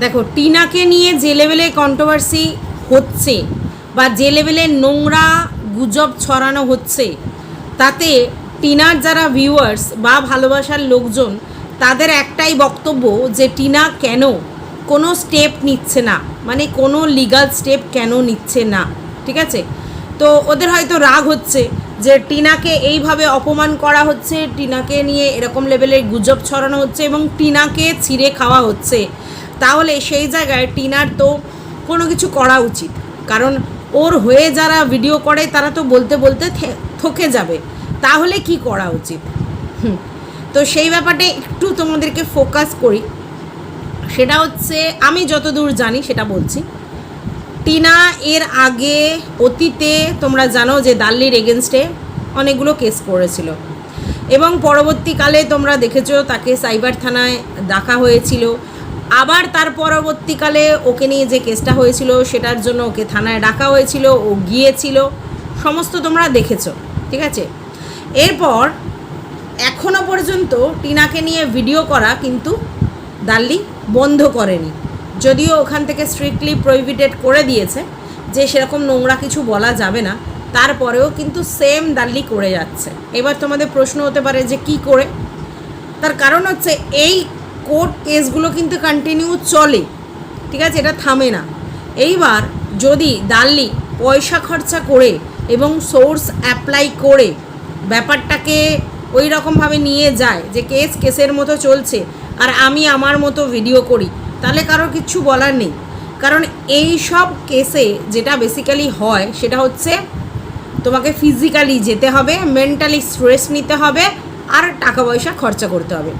দেখো, টিনাকে নিয়ে যে লেভেলে কন্ট্রোভার্সি হচ্ছে বা যে লেভেলে নোংরা গুজব ছড়ানো হচ্ছে, তাতে টিনার যারা ভিউয়ার্স বা ভালোবাসার লোকজন, তাদের একটাই বক্তব্য যে টিনা কেন কোনো স্টেপ নিচ্ছে না মানে কোনো লিগাল স্টেপ কেন নিচ্ছে না, ঠিক আছে? তো ওদের হয়তো রাগ হচ্ছে যে টিনাকে এইভাবে অপমান করা হচ্ছে, টিনাকে নিয়ে এরকম লেভেলের গুজব ছড়ানো হচ্ছে এবং টিনাকে ছিঁড়ে খাওয়া হচ্ছে। তাহলে সেই জায়গায় টিনার তো কোনো কিছু করা উচিত। কারণ ওর হয়ে যারা ভিডিও করে, তারা তো বলতে বলতে থকে যাবে। তাহলে কি করা উচিত? তো সেই ব্যাপারটা একটু তোমাদেরকে ফোকাস করি। সেটা হচ্ছে, আমি যতদূর জানি সেটা বলছি। টিনা এর আগে অতীতে তোমরা জানো যে দাল্লির এগেনস্টে অনেকগুলো কেস করেছিল। এবং পরবর্তীকালে তোমরা দেখেছ, তাকে সাইবার থানায় ডাকা হয়েছিল। আবার তার পরবর্তীকালে ওকে নিয়ে যে কেসটা হয়েছিল সেটার জন্য ওকে থানায় ডাকা হয়েছিল, ও গিয়েছিল। সমস্ত তোমরা দেখেছ, ঠিক আছে? এরপর এখনও পর্যন্ত টিনাকে নিয়ে ভিডিও করা কিন্তু দাল্লি বন্ধ করেনি। যদিও ওখান থেকে স্ট্রিক্টলি প্রহিবিটেড করে দিয়েছে যে সেরকম নোংরা কিছু বলা যাবে না, তারপরেও কিন্তু সেম দাল্লি করে যাচ্ছে। এবার তোমাদের প্রশ্ন হতে পারে যে কি করে? তার কারণ হচ্ছে এই কোর্ট কেসগুলো কিন্তু কন্টিনিউ চলে, ঠিক আছে? এটা থামে না। এইবার যদি দাল্লি পয়সা খরচা করে এবং সোর্স অ্যাপ্লাই করে, ব্যাপারটাকে ওই রকমভাবে নিয়ে যায় যে কেস কেসের মতো চলছে, আর আমি আমার মতো ভিডিও করি, তাহলে কারোর কিচ্ছু বলার নেই। কারণ এই সব কেসে যেটা বেসিক্যালি হয়, সেটা হচ্ছে তোমাকে ফিজিক্যালি যেতে হবে মেন্টালি স্ট্রেস নিতে হবে, আর টাকা পয়সা খরচা করতে হবে।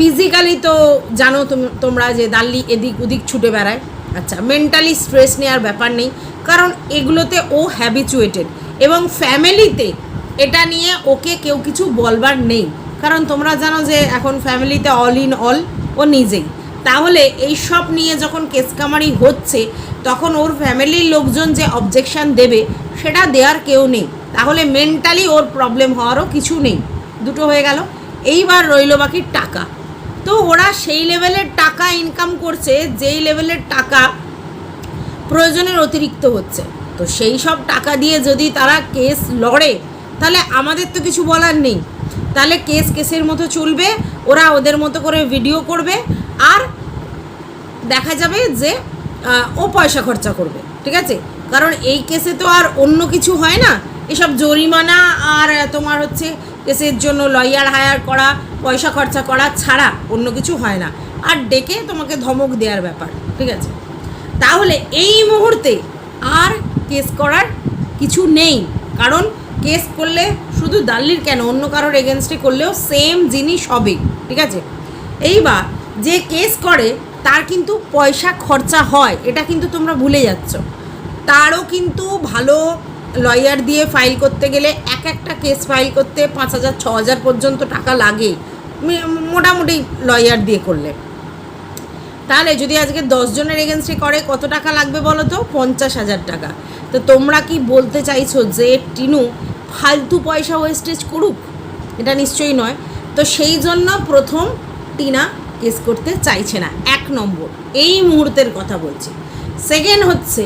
ফিজিক্যালি তো জানো তোম- তোমরা যে দাল্লি এদিক ওদিক ছুটে বেড়ায়। আচ্ছা মেন্টালি স্ট্রেস নেওয়ার ব্যাপার নেই, কারণ এগুলোতে ও হ্যাবিচুয়েটেড এবং ফ্যামিলিতে এটা নিয়ে ওকে কেউ কিছু বলবার নেই। কারণ তোমরা জানো যে এখন ফ্যামিলিতে অল ইন অল ও নিজেই। তাহলে এই সব নিয়ে যখন কেসকামারি হচ্ছে, তখন ওর ফ্যামিলির লোকজন যে অবজেকশন দেবে, সেটা দেওয়ার কেউ নেই। তাহলে মেন্টালি ওর প্রবলেম হওয়ারও কিছু নেই। দুটো হয়ে গেল। এইবার রইল বাকি টাকা। তো ওরা সেই লেভেলের টাকা ইনকাম করছে, যেই লেভেলের টাকা প্রয়োজনের অতিরিক্ত হচ্ছে। তো সেই সব টাকা দিয়ে যদি তারা কেস লড়ে, তাহলে আমাদের তো কিছু বলার নেই। তাহলে কেস কেসের মতো চলবে, ওরা ওদের মতো করে ভিডিও করবে, আর দেখা যাবে যে ও পয়সা খরচা করবে, ঠিক আছে? কারণ এই কেসে তো আর অন্য কিছু হয় না। এসব জরিমানা আর তোমার হচ্ছে কেসের জন্য লয়ার হায়ার করা, পয়সা খরচা করা ছাড়া অন্য কিছু হয় না। আর ডেকে তোমাকে ধমক দেওয়ার ব্যাপার, ঠিক আছে? তাহলে এই মুহূর্তে আর কেস করার কিছু নেই। কারণ কেস করলে শুধু দাল্লির কেন, অন্য কারোর এগেনস্টে করলেও সেম জিনিস হবে, ঠিক আছে? এইবার যে কেস করে, তার কিন্তু পয়সা খরচা হয়, এটা কিন্তু তোমরা ভুলে যাচ্ছ। তারও কিন্তু ভালো লয়ার দিয়ে ফাইল করতে গেলে এক একটা কেস ফাইল করতে পাঁচ হাজার, ছ হাজার পর্যন্ত টাকা লাগে। মোটামুটি লয়ার দিয়ে করলে। তাহলে যদি আজকে দশ জনের এগেনস্টে করে, কত টাকা লাগবে বলো তো? পঞ্চাশ হাজার টাকা। তো তোমরা কি বলতে চাইছো যে টিনু ফালতু পয়সা ওয়েস্টেজ করুক? এটা নিশ্চয়ই নয়। তো সেই জন্য প্রথম টিনা কেস করতে চাইছে না। এক নম্বর, এই মুহূর্তের কথা বলছি। সেকেন্ড হচ্ছে,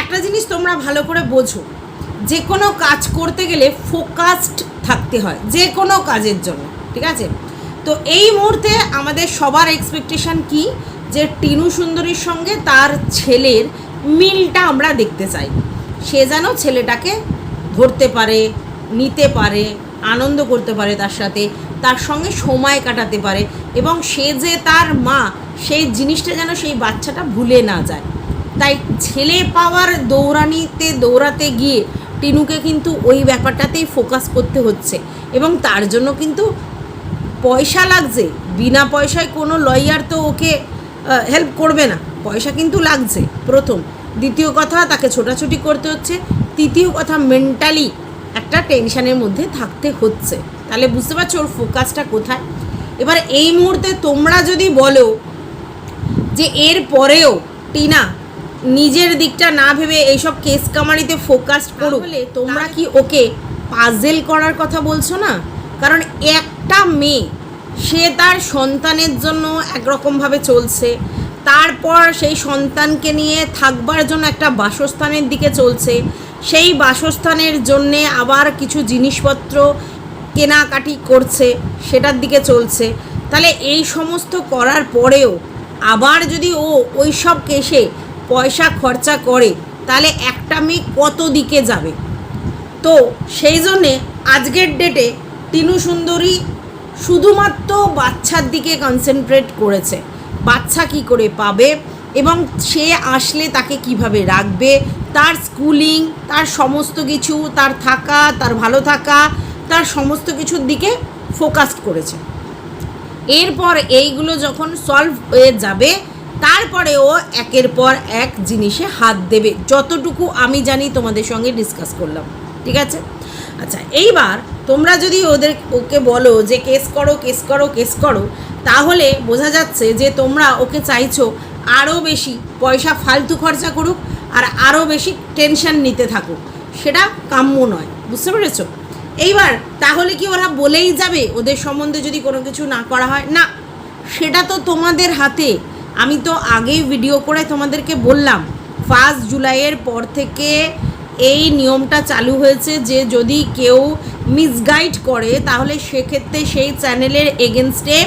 একটা জিনিস তোমরা ভালো করে বোঝো। যে কোনো কাজ করতে গেলে ফোকাসড থাকতে হয়, যে কোনো কাজের জন্য, ঠিক আছে? তো এই মুহূর্তে আমাদের সবার এক্সপেকটেশন কি? যে টিনু সুন্দরীর সঙ্গে তার ছেলের মিলটা আমরা দেখতে চাই। সে যেন ছেলেটাকে ধরতে পারে, নিতে পারে, আনন্দ করতে পারে তার সাথে, তার সঙ্গে সময় কাটাতে পারে এবং সে যে তার মা, সেই জিনিসটা যেন সেই বাচ্চাটা ভুলে না যায়। তাই ছেলে পাওয়ার দৌড়ানিতে, দৌড়াতে গিয়ে টিনুকে কিন্তু ওই ব্যাপারটাতেই ফোকাস করতে হচ্ছে। এবং তার জন্য কিন্তু পয়সা লাগছে। বিনা পয়সায় কোনো লয়ার তো ওকে হেল্প করবে না। পয়সা কিন্তু লাগছে, প্রথম। দ্বিতীয় কথা, তাকে ছোটাছুটি করতে হচ্ছে। তৃতীয় কথা মেন্টালি একটা টেনশানের মধ্যে থাকতে হচ্ছে। তাহলে বুঝতে পারছ ওর ফোকাসটা কোথায়? এবার এই মুহূর্তে তোমরা যদি বলো যে এর পরেও টিনা নিজের দিকটা না ভেবে এইসব কেস কামারিতে ফোকাস করুক বলে তোমরা কি ওকে পাজেল করার কথা বলছো না? কারণ একটা মেয়ে সে তার সন্তানের জন্য একরকমভাবে চলছে তারপর সেই সন্তানকে নিয়ে থাকবার জন্য একটা বাসস্থানের দিকে চলছে সেই বাসস্থানের জন্যে আবার কিছু জিনিসপত্র কেনাকাটি করছে সেটার দিকে চলছে। তাহলে এই সমস্ত করার পরেও আবার যদি ও ওই সব কেসে পয়সা খরচা করে, তাহলে একটা মেয়ে কত দিকে যাবে? তো সেই জন্যে আজকের ডেটে টিনু সুন্দরী শুধুমাত্র বাচ্চার দিকে কনসেন্ট্রেট করেছে। বাচ্চা কি করে পাবে এবং সে আসলে তাকে কীভাবে রাখবে? তার স্কুলিং তার সমস্ত কিছু, তার থাকা, তার ভালো থাকা, তার সমস্ত কিছুর দিকে ফোকাস করেছে। এরপর এইগুলো যখন সলভ হয়ে যাবে তারপরে ও একের পর এক জিনিসে হাত দেবে। যতটুকু আমি জানি তোমাদের সঙ্গে ডিসকাস করলাম। ঠিক আছে? আচ্ছা এইবার তোমরা যদি ওদের, ওকে বলো যে কেস করো কেস করো কেস করো, তাহলে বোঝা যাচ্ছে যে তোমরা ওকে চাইছো আরও বেশি পয়সা ফালতু খরচা করুক আর আরও বেশি টেনশন নিতে থাকুক। সেটা কাম্য নয়, বুঝতে পেরেছ? এইবার তাহলে কি ওরা বলেই যাবে? ওদের সম্বন্ধে যদি কোনো কিছু না করা হয়? না, সেটা তো তোমাদের হাতে। আমি তো আগেই ভিডিও করে তোমাদেরকে বললাম ফার্স্ট জুলাইয়ের পর থেকে এই নিয়মটা চালু হয়েছে যে যদি কেউ মিসগাইড করে, তাহলে সেক্ষেত্রে সেই চ্যানেলের এগেনস্টে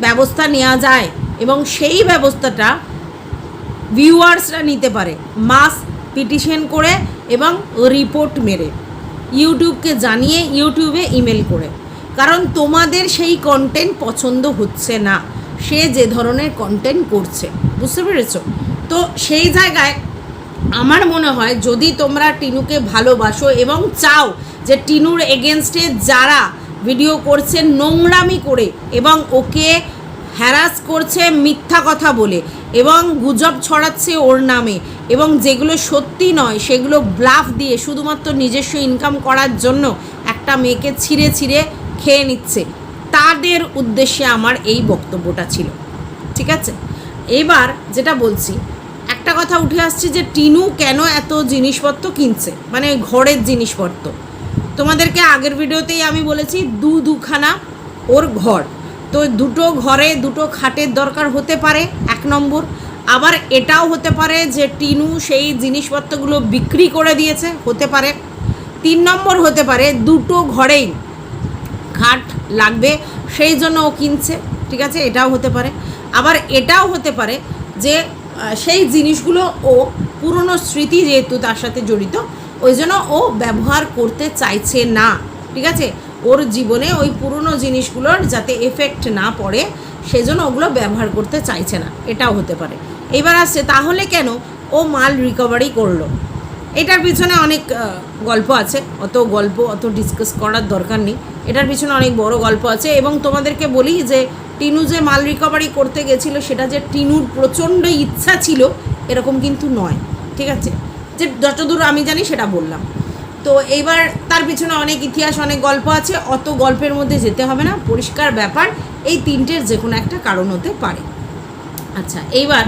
ব্যবস্থা নেওয়া যায় এবং সেই ব্যবস্থাটা ভিউয়ার্সরা নিতে পারে। মাস পিটিশন করে এবং রিপোর্ট মেরে। ইউটিউবকে জানিয়ে, ইউটিউবে ইমেল করে। কারণ তোমাদের সেই কন্টেন্ট পছন্দ হচ্ছে না। সে যে ধরনের কন্টেন্ট করছে, বুঝতে পেরেছ? তো সেই জায়গায় আমার মনে হয় যদি তোমরা টিনুকে ভালোবাসো এবং চাও যে টিনুর এগেনস্টে যারা ভিডিও করছে নোংরামি করে এবং ওকে হ্যারাস করছে মিথ্যা কথা বলে এবং গুজব ছড়াচ্ছে ওর নামে এবং যেগুলো সত্যি নয় সেগুলো ব্লাফ দিয়ে শুধুমাত্র নিজস্ব ইনকাম করার জন্য একটা মেয়েকে ছিঁড়ে ছিঁড়ে খেয়ে নিচ্ছে তাদের উদ্দেশ্যে আমার এই বক্তব্যটা ছিল। ঠিক আছে? এবার যেটা বলছি, একটা কথা উঠে আসছে যে টিনু কেন এত জিনিসপত্র কিনছে? মানে ঘরের জিনিসপত্র। তোমাদেরকে আগের ভিডিওতেই আমি বলেছি, দু দুখানা ওর ঘর। তো দুটো ঘরে, দুটো খাটের দরকার হতে পারে, এক নম্বর। আবার এটাও হতে পারে যে টিনু সেই জিনিসপত্রগুলো বিক্রি করে দিয়েছে, হতে পারে। তিন নম্বর হতে পারে, দুটো ঘরেই খাট লাগবে, সেই জন্য ও কিনছে, ঠিক আছে? এটাও হতে পারে। আবার এটাও হতে পারে যে সেই জিনিসগুলো ও পুরনো স্মৃতি যেহেতু তার সাথে জড়িত, ওই জন্য ও ব্যবহার করতে চাইছে না, ঠিক আছে? ওর জীবনে ওই পুরনো জিনিসগুলোর যাতে এফেক্ট না পড়ে, সেজন্য ওগুলো ব্যবহার করতে চাইছে না, এটাও হতে পারে। এবার আসছে, তাহলে কেন ও মাল রিকভারি করল? এটার পিছনে অনেক গল্প আছে। অত গল্প, অত ডিসকাস করার দরকার নেই। এটার পিছনে অনেক বড় গল্প আছে এবং তোমাদেরকে বলি যে, টিনু যে মাল রিকভারি করতে গেছিল, সেটা যে টিনুর প্রচণ্ড ইচ্ছা ছিল, এরকম কিন্তু নয়। ঠিক আছে? যে যতদূর আমি জানি, সেটা বললাম। তো এইবার তার পিছনে অনেক ইতিহাস, অনেক গল্প আছে। অত গল্পের মধ্যে যেতে হবে না। পরিষ্কার ব্যাপার, এই তিনটের যে কোনো একটা কারণ হতে পারে। আচ্ছা এইবার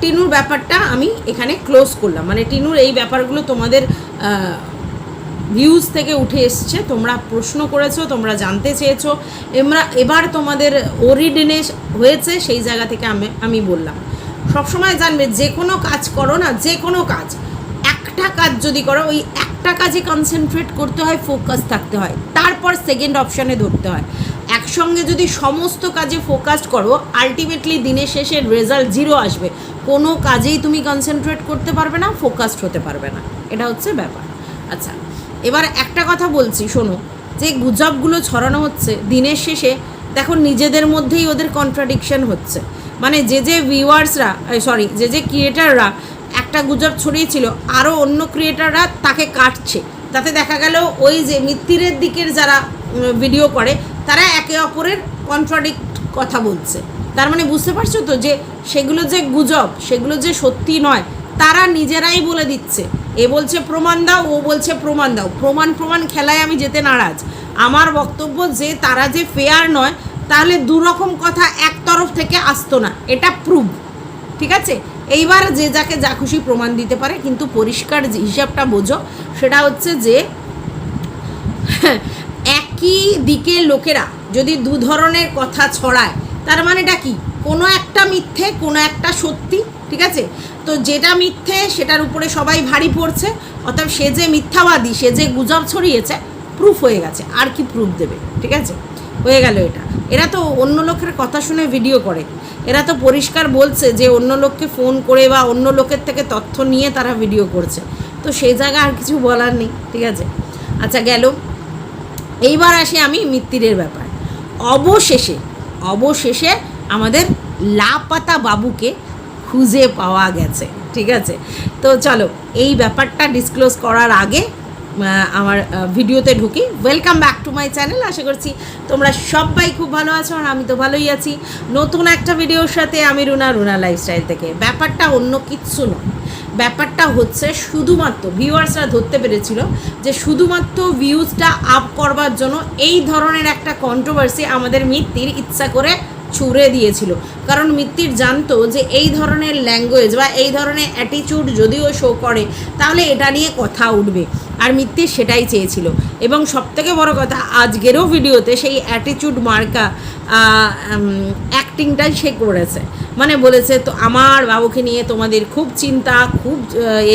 টিনুর ব্যাপারটা আমি এখানে ক্লোজ করলাম। মানে টিনুর এই ব্যাপারগুলো তোমাদের ভিউজ থেকে উঠে এসছে। তোমরা প্রশ্ন করেছ, তোমরা জানতে চেয়েছো। এমরা, এবার তোমাদের ওরিডিনে হয়েছে, সেই জায়গা থেকে আমি আমি বললাম। সবসময় জানবে, যে কোনো কাজ করো না, যে কোনো কাজ। একটা কাজ যদি করো, ওই একটা কাজে কনসেন্ট্রেট করতে হয় ফোকাস থাকতে হয়। তারপর সেকেন্ড অপশানে ধরতে হয়। একসঙ্গে যদি সমস্ত কাজে ফোকাস করো আলটিমেটলি দিনের শেষে রেজাল্ট জিরো আসবে। কোনো কাজেই তুমি কনসেন্ট্রেট করতে পারবে না ফোকাসড হতে পারবে না। এটা হচ্ছে ব্যাপার। আচ্ছা এবার একটা কথা বলছি, শোনো। যে গুজবগুলো ছড়ানো হচ্ছে দিনের শেষে, দেখো নিজেদের মধ্যেই ওদের কন্ট্রাডিকশন হচ্ছে। মানে যে যে ভিউয়ার্সরা সরি যে যে ক্রিয়েটাররা একটা গুজব ছড়িয়েছিল আরও অন্য ক্রিয়েটাররা তাকে কাটছে। তাতে দেখা গেল ওই যে মিত্তিরের দিকের যারা ভিডিও করে তারা একে অপরের কন্ট্রাডিক্ট কথা বলছে। তার মানে বুঝতে পারছ তো যে সেগুলো যে গুজব, সেগুলো যে সত্যি নয়, তারা নিজেরাই বলে দিচ্ছে। এ বলছে প্রমাণ দাও, ও বলছে প্রমাণ দাও। প্রমাণ প্রমাণ খেলায় আমি যেতে নারাজ। আমার বক্তব্য যে তারা যে ফেয়ার নয়, তাহলে দুরকম কথা এক তরফ থেকে আসতো না। এটা প্রুভ ঠিক আছে? এইবার যে যাকে যা খুশি প্রমাণ দিতে পারে, কিন্তু পরিষ্কার যে হিসাবটা বোঝো, সেটা হচ্ছে যে একই দিকে লোকেরা যদি দু ধরনের কথা ছড়ায়, তার মানেটা কি? কোনো একটা মিথ্যে, কোনো একটা সত্যি, ঠিক আছে? তো যেটা মিথ্যে, সেটার উপরে সবাই ভারী পড়ছে অর্থাৎ সে যে মিথ্যাবাদী, সে যে গুজব ছড়িয়েছে প্রুফ হয়ে গেছে। আর কি প্রুফ দেবে? ঠিক আছে? হয়ে গেল এটা। এরা তো অন্য লোকের কথা শুনে ভিডিও করে। এরা তো পরিষ্কার বলছে যে অন্য লোককে ফোন করে বা অন্য লোকের থেকে তথ্য নিয়ে তারা ভিডিও করছে। তো সেই জায়গায় আর কিছু বলার নেই, ঠিক আছে? আচ্ছা গেল। এইবার আসি আমি মিত্তিরের ব্যাপার। অবশেষে অবশেষে আমাদের লাপাতা বাবুকে খুঁজে পাওয়া গেছে, ঠিক আছে? তো চলো, এই ব্যাপারটা ডিসক্লোজ করার আগে আমার ভিডিওতে ঢুকি। Welcome back to my channel আশা করছি তোমরা সবাই খুব ভালো আছো আর আমি তো ভালোই আছি। নতুন একটা ভিডিওর সাথে আমি রুনা রুনা লাইফস্টাইল থেকে। ব্যাপারটা অন্য কিচ্ছু নয়। ব্যাপারটা হচ্ছে শুধুমাত্র ভিউয়ার্সরা ধরতে পেরেছিল যে শুধুমাত্র ভিউজটা আপ করবার জন্য এই ধরনের একটা কন্ট্রোভার্সি আমাদের মিত্তির ইচ্ছা করে ছুড়ে দিয়েছিল। কারণ মিত্তির জানতো যে এই ধরনের ল্যাঙ্গুয়েজ বা এই ধরনের অ্যাটিটিউড যদিও শো করে, তাহলে এটা নিয়ে কথা উঠবে। আর মিত্তির সেটাই চেয়েছিল। এবং সবথেকে বড় কথা, আজকেরও ভিডিওতে সেই অ্যাটিটিউড মার্কা অ্যাক্টিংটাই সে করেছে। মানে বলেছে, তো আমার বাবুকে নিয়ে তোমাদের খুব চিন্তা, খুব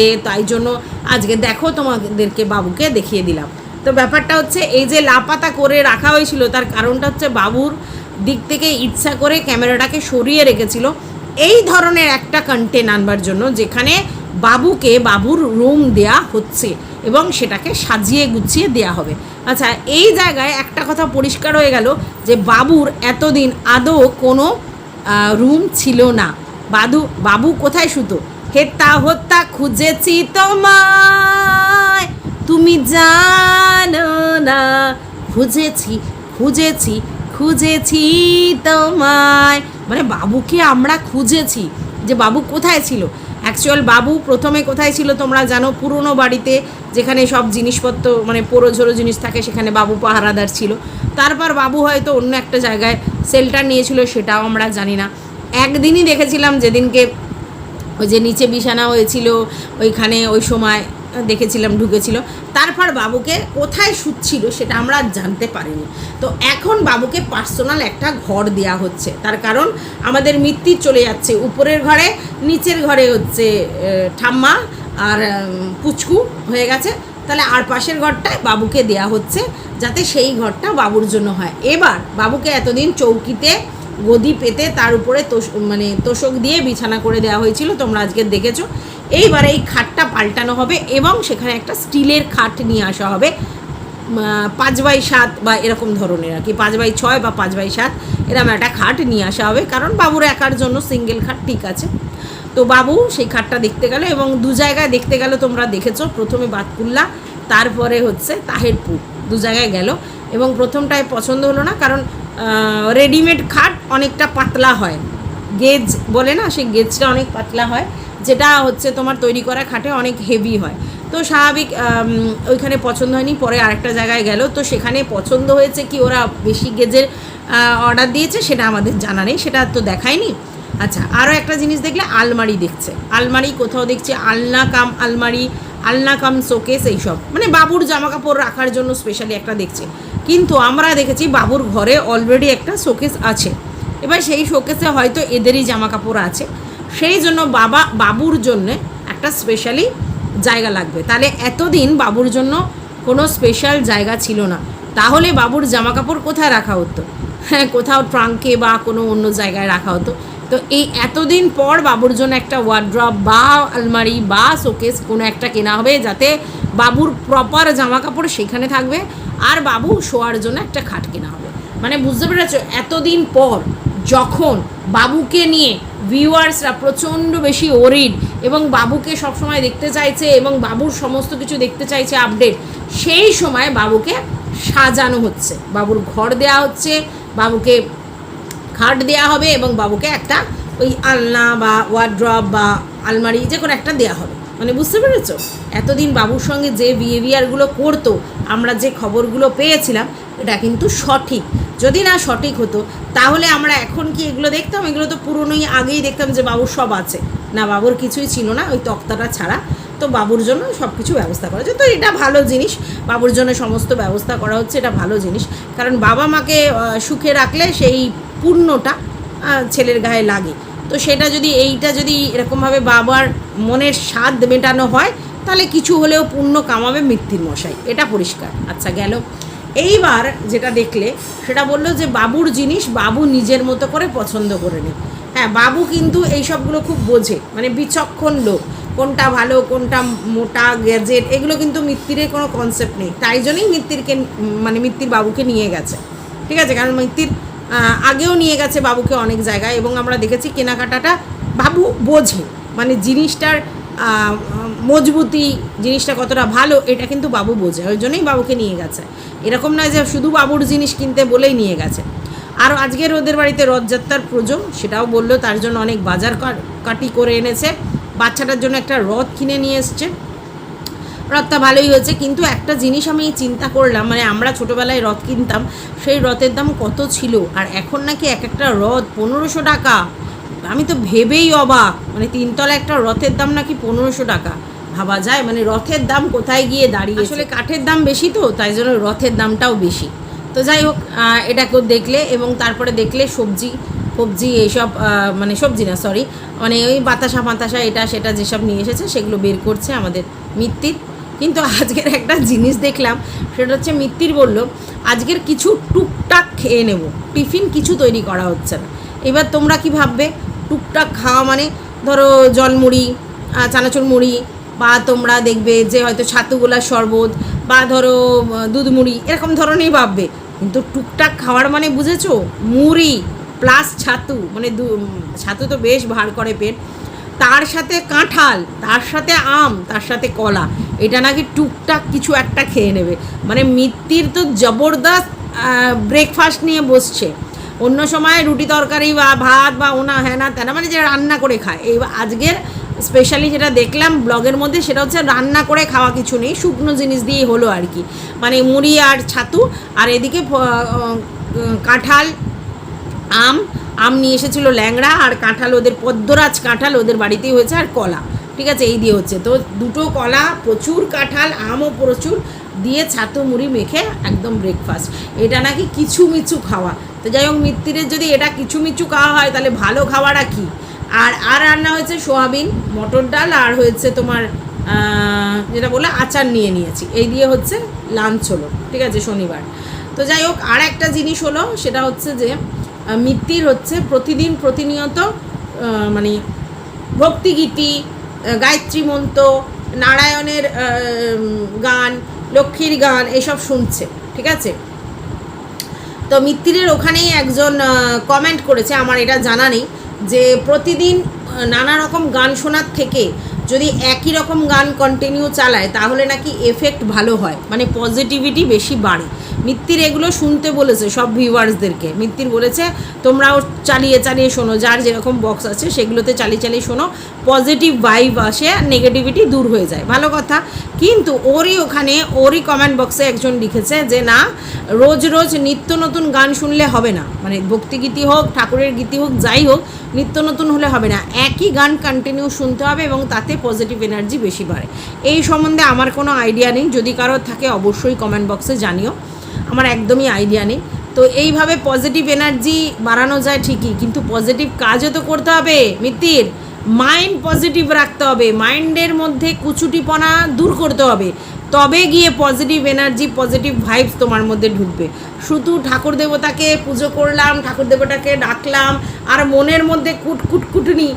এ, তাই জন্য আজকে দেখো তোমাদেরকে বাবুকে দেখিয়ে দিলাম। তো ব্যাপারটা হচ্ছে, এই যে লাপাতা করে রাখা হয়েছিল, তার কারণটা হচ্ছে বাবুর দিক থেকে ইচ্ছা করে ক্যামেরাটাকে সরিয়ে রেখেছিল। এই ধরনের একটা কন্টেন্ট আনবার জন্য যেখানে বাবুকে বাবুর রুম দেয়া হচ্ছে এবং সেটাকে সাজিয়ে গুছিয়ে দেয়া হবে। আচ্ছা এই জায়গায় একটা কথা পরিষ্কার হয়ে গেল যে বাবুর এতদিন আদৌ কোনো রুম ছিল না। বাদু, বাবু কোথায় শুতো? হেত্তা হত্যা খুঁজেছি তোমায়। তুমি জানো না, খুঁজেছি খুঁজেছি খুঁজেছি তোমায়। মানে বাবুকে আমরা খুঁজেছি। যে বাবু কোথায় ছিল? অ্যাকচুয়াল বাবু প্রথমে কোথায় ছিল তোমরা জানো, পুরনো বাড়িতে যেখানে সব জিনিসপত্র মানে পোড়ো ঝোড়ো জিনিস থাকে, সেখানে বাবু পাহারাদার ছিল। তারপর বাবু হয়তো অন্য একটা জায়গায় সেল্টার নিয়েছিল, সেটাও আমরা জানি না। একদিনই দেখেছিলাম যেদিনকে ওই যে নিচে বিছানা হয়েছিল, ওইখানে ওই সময় দেখেছিলাম, ঢুকেছিল। তারপর বাবুকে কোথায় শুচ্ছিল সেটা আমরা জানতে পারিনি। তো এখন বাবুকে পার্সোনাল একটা ঘর দেওয়া হচ্ছে। তার কারণ আমাদের মৃত্যু চলে যাচ্ছে উপরের ঘরে, নিচের ঘরে হচ্ছে ঠাম্মা আর পুচকু হয়ে গেছে। তাহলে আর পাশের ঘরটায় বাবুকে দেয়া হচ্ছে যাতে সেই ঘরটা বাবুর জন্য হয়। এবার বাবুকে এতদিন চৌকিতে গদি পেতে তার উপরে তোষ মানে তোষক দিয়ে বিছানা করে দেওয়া হয়েছিল। তোমরা আজকে দেখেছ। এইবার এই খাটটা পাল্টানো হবে এবং সেখানে একটা স্টিলের খাট নিয়ে আসা হবে পাঁচ বাই সাত বা এরকম ধরনের আর কি, পাঁচ বাই ছয় বা পাঁচ বাই সাত, এরকম একটা খাট নিয়ে আসা হবে। কারণ বাবুর একার জন্য সিঙ্গেল খাট ঠিক আছে। তো বাবু সেই খাটটা দেখতে গেল এবং দু জায়গায় দেখতে গেল তোমরা দেখেছ, প্রথমে বাতকুল্লা, তারপরে হচ্ছে তাহেরপুর, দু জায়গায় গেল। এবং প্রথমটায় পছন্দ হলো না, কারণ রেডিমেড খাট অনেকটা পাতলা হয়। গেজ বলে না, সেই গেজটা অনেক পাতলা হয়। যেটা হচ্ছে তোমার তৈরি করা খাটে অনেক হেভি হয়। তো স্বাভাবিক ওইখানে পছন্দ হয়নি, পরে আরেকটা জায়গায় গেল। তো সেখানে পছন্দ হয়েছে কি ওরা বেশি গেজের অর্ডার দিয়েছে, সেটা আমাদের জানা নেই, সেটা তো দেখায়নি। আচ্ছা আরও একটা জিনিস দেখলে, আলমারি দেখছে। আলমারি কোথাও দেখছে, আলনা কাম, আলমারি, আলনা কাম, শোকেস এইসব। মানে বাবুর জামা কাপড় রাখার জন্য স্পেশালি একটা দেখছে। কিন্তু আমরা দেখেছি, বাবুর ঘরে অলরেডি একটা শোকেস আছে। এবার সেই শোকেসে হয়তো এদেরই জামা কাপড় আছে। সেই জন্য বাবা, বাবুর জন্য একটা স্পেশালি জায়গা লাগবে। তাহলে এতদিন বাবুর জন্য কোনো স্পেশাল জায়গা ছিল না। তাহলে বাবুর জামা কাপড় কোথায় রাখা হতো? হ্যাঁ কোথাও ট্রাঙ্কে বা কোনো অন্য জায়গায় রাখা হতো। তো এই এতদিন পর বাবুর জন্য একটা ওয়ার্ড্রপ বা আলমারি বা শোকেস কোনো একটা কেনা হবে যাতে বাবুর প্রপার জামা কাপড় সেখানে থাকবে আর বাবু শোয়ার জন্য একটা খাট কেনা হবে। মানে বুঝতে পেরেছ? এতদিন পর যখন বাবুকে নিয়ে ভিউয়ার্সরা প্রচণ্ড বেশি ওরিড এবং বাবুকে সবসময় দেখতে চাইছে এবং বাবুর সমস্ত কিছু দেখতে চাইছে আপডেট সেই সময় বাবুকে সাজানো হচ্ছে। বাবুর ঘর দেয়া হচ্ছে, বাবুকে খাট দেওয়া হবে এবং বাবুকে একটা ওই আলনা বা ওয়ার্ড্রপ বা আলমারি যে কোনো একটা দেওয়া হবে। মানে বুঝতে পেরেছ? এতদিন বাবুর সঙ্গে যে বিহেভিয়ারগুলো করতো, আমরা যে খবরগুলো পেয়েছিলাম, এটা কিন্তু সঠিক। যদি না সঠিক হতো তাহলে আমরা এখন কি এগুলো দেখতাম? এগুলো তো পুরনোই আগেই দেখতাম যে বাবুর সব আছে। না বাবুর কিছুই ছিল না ওই তক্তাটা ছাড়া। তো বাবুর জন্য সব কিছু ব্যবস্থা করা হচ্ছে তো এটা ভালো জিনিস। বাবুর জন্য সমস্ত ব্যবস্থা করা হচ্ছে এটা ভালো জিনিস। কারণ বাবা মাকে সুখে রাখলে সেই আহ, ছেলের গায়ে লাগে। তো সেটা যদি এইটা যদি এরকমভাবে বাবার মনের স্বাদ মেটানো হয় তাহলে কিছু হলেও পুণ্য কামাবে মৃত্যুর মশাই। এটা পরিষ্কার। আচ্ছা গেল। এইবার যেটা দেখলে, সেটা বলল যে বাবুর জিনিস বাবু নিজের মতো করে পছন্দ করে নেয় হ্যাঁ বাবু কিন্তু এই সবগুলো খুব বোঝে মানে বিচক্ষণ লোক। কোনটা ভালো, কোনটা মোটা, গ্যাজেট, এগুলো কিন্তু মিত্তিরের কোনো কনসেপ্ট নেই। তাই জন্যই মিত্তিরকে মানে মিত্তির বাবুকে নিয়ে গেছে। ঠিক আছে? কারণ মিত্তির আগেও নিয়ে গেছে বাবুকে অনেক জায়গায় এবং আমরা দেখেছি কেনাকাটাটা বাবু বোঝে। মানে জিনিসটার মজবুতি জিনিসটা কতটা ভালো, এটা কিন্তু বাবু বোঝে, ওই জন্যই বাবুকে নিয়ে গেছে। এরকম নয় যে শুধু বাবুর জিনিস কিনতে বলেই নিয়ে গেছে। আর আজকের ওদের বাড়িতে রথযাত্রার প্রজো সেটাও বলল, তার জন্য অনেক বাজার কাটি করে এনেছে। বাচ্চাটার জন্য একটা রথ কিনে নিয়ে এসছে। রথটা ভালোই হয়েছে, কিন্তু একটা জিনিস আমি চিন্তা করলাম মানে আমরা ছোটোবেলায় রথ কিনতাম, সেই রথের দাম কত ছিল? আর এখন নাকি এক একটা রথ পনেরোশো টাকা। আমি তো ভেবেই অবাক মানে তিনতলা একটা রথের দাম নাকি পনেরোশো টাকা। ভাবা যায় মানে রথের দাম কোথায় গিয়ে দাঁড়িয়ে আসলে কাঠের দাম বেশি তো, তাই জন্য রথের দামটাও বেশি। তো যাই হোক এটাকেও দেখলে এবং তারপরে দেখলে সবজি সবজি এইসব মানে সবজি না সরি মানে ওই বাতাসা ফাতাসা, এটা সেটা যেসব নিয়ে এসেছে সেগুলো বের করছে আমাদের মিত্তির। কিন্তু আজকের একটা জিনিস দেখলাম, সেটা হচ্ছে মিত্তির বলল, আজকের কিছু টুকটাক খেয়ে নেব, টিফিন কিছু তৈরি করা হচ্ছে না। এবার তোমরা কি ভাববে, টুকটাক খাওয়া মানে ধরো জলমুড়ি চানাচুর মুড়ি বা তোমরা দেখবে যে হয়তো ছাতুগোলার শরবত বা ধরো দুধ মুড়ি এরকম ধরনেরই ভাববে। কিন্তু টুকটাক খাওয়ার মানে বুঝেছ? মুড়ি প্লাস ছাতু মানে দু ছাতু তো বেশ ভার করে পেট। তার সাথে কাঁঠাল, তার সাথে আম, তার সাথে কলা, এটা নাকি টুকটাক কিছু একটা খেয়ে নেবে। মানে মিত্তির তো জবরদস্ত ব্রেকফাস্ট নিয়ে বসছে। অন্য সময় রুটি তরকারি বা ভাত বা ওনা হ্যানা তেনা মানে যে রান্না করে খায়। এই আজকের স্পেশালি যেটা দেখলাম ব্লগের মধ্যে সেটা হচ্ছে রান্না করে খাওয়া কিছু নেই, শুকনো জিনিস দিয়েই হলো আর কি। মানে মুড়ি আর ছাতু, আর এদিকে কাঁঠাল, আম আম নিয়ে এসেছিল ল্যাংড়া, আর কাঁঠাল ওদের, পদ্মরাজ কাঁঠাল ওদের বাড়িতেই হয়েছে, আর কলা। ঠিক আছে, এই দিয়ে হচ্ছে। তো দুটো কলা, প্রচুর কাঁঠাল, আমও প্রচুর, দিয়ে ছাতু, মুড়ি মেখে একদম ব্রেকফাস্ট এটা নাকি কিছু মিচু খাওয়া। তো যাই হোক, মিত্তিরের যদি এটা কিছু মিচু খাওয়া হয়, তাহলে ভালো খাওয়াটা কী? আর আর রান্না হয়েছে সোয়াবিন, মটর ডাল, আর হয়েছে তোমার যেটা বলে আচার নিয়ে নিয়েছি। এই দিয়ে হচ্ছে লাঞ্চ হলো, ঠিক আছে, শনিবার। তো যাই হোক, আর একটা জিনিস হলো, সেটা হচ্ছে যে মিত্তির হচ্ছে প্রতিদিন প্রতিনিয়ত মানে ভক্তিগীতি গায়ত্রী মন্ত্র, নারায়ণের গান, লক্ষ্মীর গান, এসব শুনছে, ঠিক আছে? তো মিত্তিরের ওখানেই একজন কমেন্ট করেছে, আমার এটা জানা নেই। যে প্রতিদিন নানা রকম গান শোনার থেকে যদি একই রকম গান কন্টিনিউ চালায়, তাহলে নাকি এফেক্ট ভালো হয়। মানে পজিটিভিটি বেশি বাড়ে। মিত্তির এগুলো শুনতে বলেছে সব ভিউয়ার্সদেরকে। মিত্তির বলেছে, তোমরাও চালিয়ে চালিয়ে শোনো। যার যেরকম বক্স আছে, সেগুলোতে চালিয়ে চালিয়ে শোনো। পজিটিভ ভাইব আসে নেগেটিভিটি দূর হয়ে যায়। ভালো কথা। কিন্তু ওরই ওখানে, ওরই কমেন্ট বক্সে একজন লিখেছে যে, না, রোজ রোজ নিত্য নতুন গান শুনলে হবে না। মানে ভক্তিগীতি হোক, ঠাকুরের গীতি হোক, যাই হোক, নিত্য নতুন হলে হবে না। একই গান কন্টিনিউ শুনতে হবে এবং তাতে পজিটিভ এনার্জি বেশি বাড়ে। এই সম্বন্ধে আমার কোনো আইডিয়া নেই। যদি কারোর থাকে, অবশ্যই কমেন্ট বক্সে জানিও। আমার একদমই আইডিয়া নেই। তো এইভাবে পজিটিভ এনার্জি বাড়ানো যায় ঠিকই, কিন্তু পজিটিভ কাজও তো করতে হবে। মিত্তির মাইন্ড পজিটিভ রাখতে হবে মাইন্ডের মধ্যে কুচুটিপনা দূর করতে হবে, তবে গিয়ে পজিটিভ এনার্জি পজিটিভ ভাইবস তোমার মধ্যে ঢুকবে। শুধু ঠাকুর দেবতাকে পুজো করলাম, ঠাকুর দেবতাকে ডাকলাম, আর মনের মধ্যে কুটকুটকুটুনি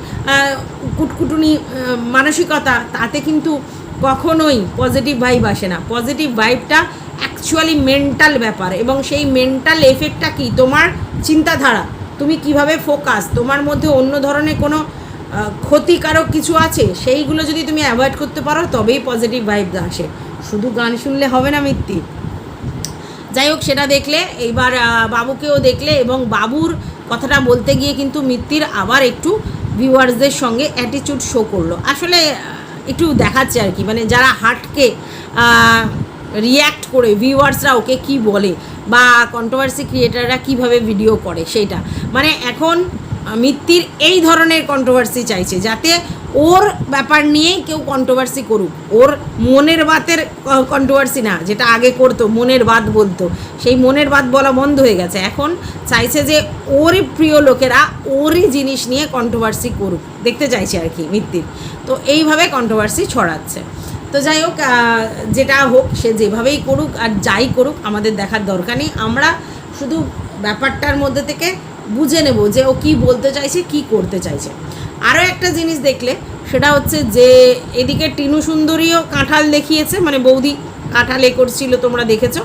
কুটকুটুনি মানসিকতা, তাতে কিন্তু কখনোই পজিটিভ ভাইব আসে না। পজিটিভ ভাইবটা অ্যাকচুয়ালি মেন্টাল ব্যাপার এবং সেই মেন্টাল এফেক্টটা কি? তোমার চিন্তাধারা। তুমি কীভাবে ফোকাস তোমার মধ্যে অন্য ধরনের কোনো ক্ষতিকারক কিছু আছে, সেইগুলো যদি তুমি অ্যাভয়েড করতে পারো, তবেই পজিটিভ ভাইব আসে। শুধু গান শুনলে হবে না মিত্তি। যাই হোক, সেটা দেখলে, এইবার বাবুকেও দেখলে এবং বাবুর কথাটা বলতে গিয়ে কিন্তু মিত্তির আবার একটু ভিউয়ার্সদের সঙ্গে অ্যাটিচিউড শো করল। আসলে একটু দেখাচ্ছে আর কি মানে যারা হার্টকে রিয়্যাক্ট করে ভিউয়ার্সরা ওকে কি বলে বা কন্ট্রোভার্সি ক্রিয়েটাররা কীভাবে ভিডিও করে, সেইটা। মানে এখন মিত্তির এই ধরনের কন্ট্রোভার্সি চাইছে, যাতে ওর ব্যাপার নিয়েই কেউ কন্ট্রোভার্সি করুক। ওর মনের বাতের কন্ট্রোভার্সি না, যেটা আগে করতো, মনের বাত বলতো। সেই মনের বাত বলা বন্ধ হয়ে গেছে। এখন চাইছে যে ওরই প্রিয় লোকেরা ওরই জিনিস নিয়ে কন্ট্রোভার্সি করুক। দেখতে চাইছে আর কি মিত্তির। তো এইভাবে কন্ট্রোভার্সি ছড়াচ্ছে। তো যাই হোক যেটা হোক, সে যেভাবেই করুক আর যাই করুক, আমাদের দেখার দরকার নেই। আমরা শুধু ব্যাপারটার মধ্যে থেকে বুঝে নেব যে ও কি বলতে চাইছে, কি করতে চাইছে। আরও একটা জিনিস দেখলে, সেটা হচ্ছে যে এদিকে টিনু সুন্দরীও কাঁঠাল দেখিয়েছে মানে বৌদি কাঁঠাল এ করছিল, তোমরা দেখেছ।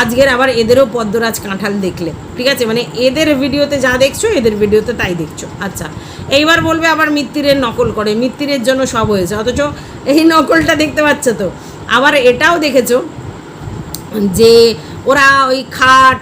আজকের আবার এদেরও পদ্মরাজ কাঁঠাল দেখলে, ঠিক আছে? মানে এদের ভিডিওতে যা দেখছ, এদের ভিডিওতে তাই দেখছ। আচ্ছা এইবার বলবে আবার মিত্তিরের নকল করে, মিত্তিরের জন্য সব হয়েছে। অথচ এই নকলটা দেখতে পাচ্ছ তো? আবার এটাও দেখেছ যে ওরা ওই খাট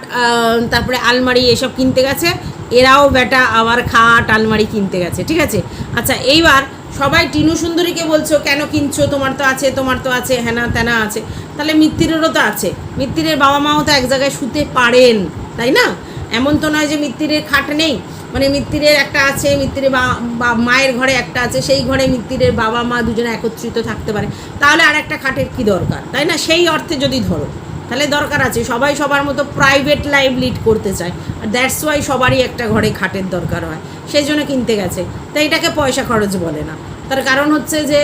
তারপরে আলমারি এসব কিনতে গেছে। এরাও বেটা আবার খাট আলমারি কিনতে গেছে, ঠিক আছে? আচ্ছা এইবার সবাই টিনু সুন্দরীকে বলছো, কেন কিনছো? তোমার তো আছে, তোমার তো আছে হ্যানা ত্যানা আছে। তাহলে মিত্তিরেরও তো আছে। মিত্তিরের বাবা মাও তো এক জায়গায় শুতে পারেন, তাই না? এমন তো নয় যে মিত্তিরের খাট নেই। মানে মিত্তিরের একটা আছে, মিত্তিরের বা- মায়ের ঘরে একটা আছে, সেই ঘরে মিত্তিরের বাবা মা দুজনে একত্রিত থাকতে পারে। তাহলে আর একটা খাটের কি দরকার, তাই না? সেই অর্থে যদি ধরো। তাহলে দরকার আছে, সবাই সবার মতো প্রাইভেট লাইফ লিড করতে চায়। আর দ্যাটস ওয়াই সবারই একটা ঘরে খাটের দরকার হয়, সেই জন্য কিনতে গেছে। তাই এটাকে পয়সা খরচ বলে না। তার কারণ হচ্ছে যে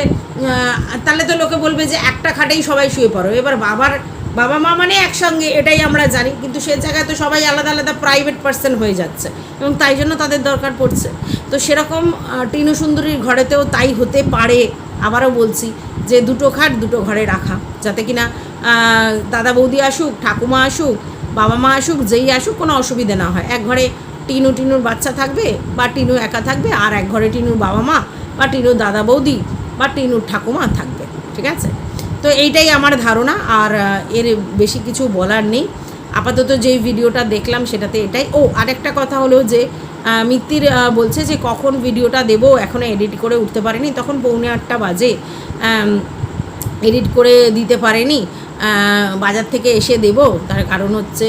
তাহলে তো লোকে বলবে যে একটা খাটেই সবাই শুয়ে পড়ো। এবার বাবার, বাবা মা মানে একসঙ্গে, এটাই আমরা জানি। কিন্তু সে জায়গায় তো সবাই আলাদা আলাদা প্রাইভেট পার্সন হয়ে যাচ্ছে। এবং তাই জন্য তাদের দরকার পড়ছে। তো সেরকম টিনু সুন্দরীর ঘরেতেও তাই হতে পারে। আবারও বলছি যে দুটো খাট দুটো ঘরে রাখা, যাতে কিনা দাদা বৌদি আসুক, ঠাকুমা আসুক, বাবা মা আসুক, যেই আসুক, কোনো অসুবিধা না হয়। এক ঘরে টিনু, টিনুর বাচ্চা থাকবে বা টিনু একা থাকবে, আর এক ঘরে টিনুর বাবা মা বা টিনুর দাদা বৌদি বা টিনুর ঠাকুমা থাকবে, ঠিক আছে? তো এইটাই আমার ধারণা, আর এর বেশি কিছু বলার নেই। আপাতত যেই ভিডিওটা দেখলাম সেটাতে এটাই। ও, আরেকটা কথা হলো যে মিত্তির বলছে যে কখন ভিডিওটা দেবো? এখনও এডিট করে উঠতে পারেনি। তখন পৌনে আটটা বাজে। এডিট করে দিতে পারেনি। বাজার থেকে এসে দেব। তার কারণ হচ্ছে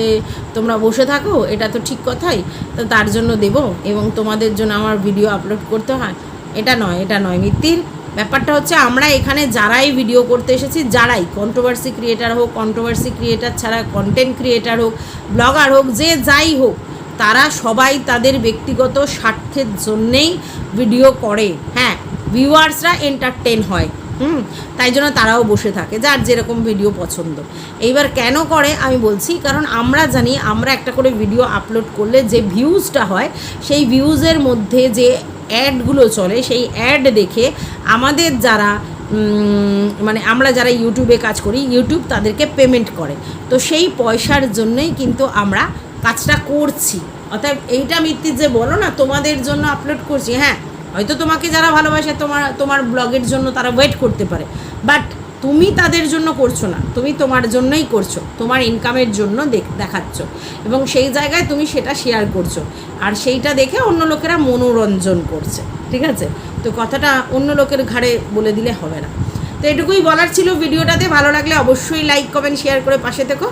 তোমরা বসে থাকো, এটা তো ঠিক কথাই। তো তার জন্য দেব এবং তোমাদের জন্য আমার ভিডিও আপলোড করতে হয়। এটা নয় এটা নয় মিত্তির। ব্যাপারটা হচ্ছে আমরা এখানে যারাই ভিডিও করতে এসেছি, যারাই কন্ট্রোভার্সি ক্রিয়েটার হোক কন্ট্রোভার্সি ক্রিয়েটার ছাড়া কন্টেন্ট ক্রিয়েটার হোক ব্লগার হোক, যে যাই হোক তারা সবাই তাদের ব্যক্তিগত স্বার্থের জন্যেই ভিডিও করে। হ্যাঁ ভিউয়ার্সরা এন্টারটেন হয়। হুম, তাই জন্য তারাও বসে থাকে, যার যেরকম ভিডিও পছন্দ। এইবার কেন করে আমি বলছি, কারণ আমরা জানি, আমরা একটা করে ভিডিও আপলোড করলে যে ভিউজটা হয়, সেই ভিউজের মধ্যে যে অ্যাডগুলো চলে, সেই অ্যাড দেখে আমাদের যারা মানে আমরা যারা ইউটিউবে কাজ করি ইউটিউব তাদেরকে পেমেন্ট করে। তো সেই পয়সার জন্যই কিন্তু আমরা কাজটা করছি। অর্থাৎ এইটা মিত্তির যে বলো না, তোমাদের জন্য আপলোড করছি। হ্যাঁ হয়তো তোমাকে যারা ভালোবাসে তোমার তোমার ব্লগের জন্য তারা ওয়েট করতে পারে। বাট তুমি তাদের জন্য করছ না। তুমি তোমার জন্যই করছ। তোমার ইনকামের জন্য দেখ- দেখাচ্ছ। এবং সেই জায়গায় তুমি সেটা শেয়ার করছ। আর সেইটা দেখে অন্য লোকেরা মনোরঞ্জন করছে। ঠিক আছে? তো কথাটা অন্য লোকের ঘাড়ে বলে দিলে হবে না। তো এটুকুই বলার ছিল ভিডিওটাতে। ভালো লাগলে অবশ্যই লাইক কমেন্ট শেয়ার করে পাশে থেকো।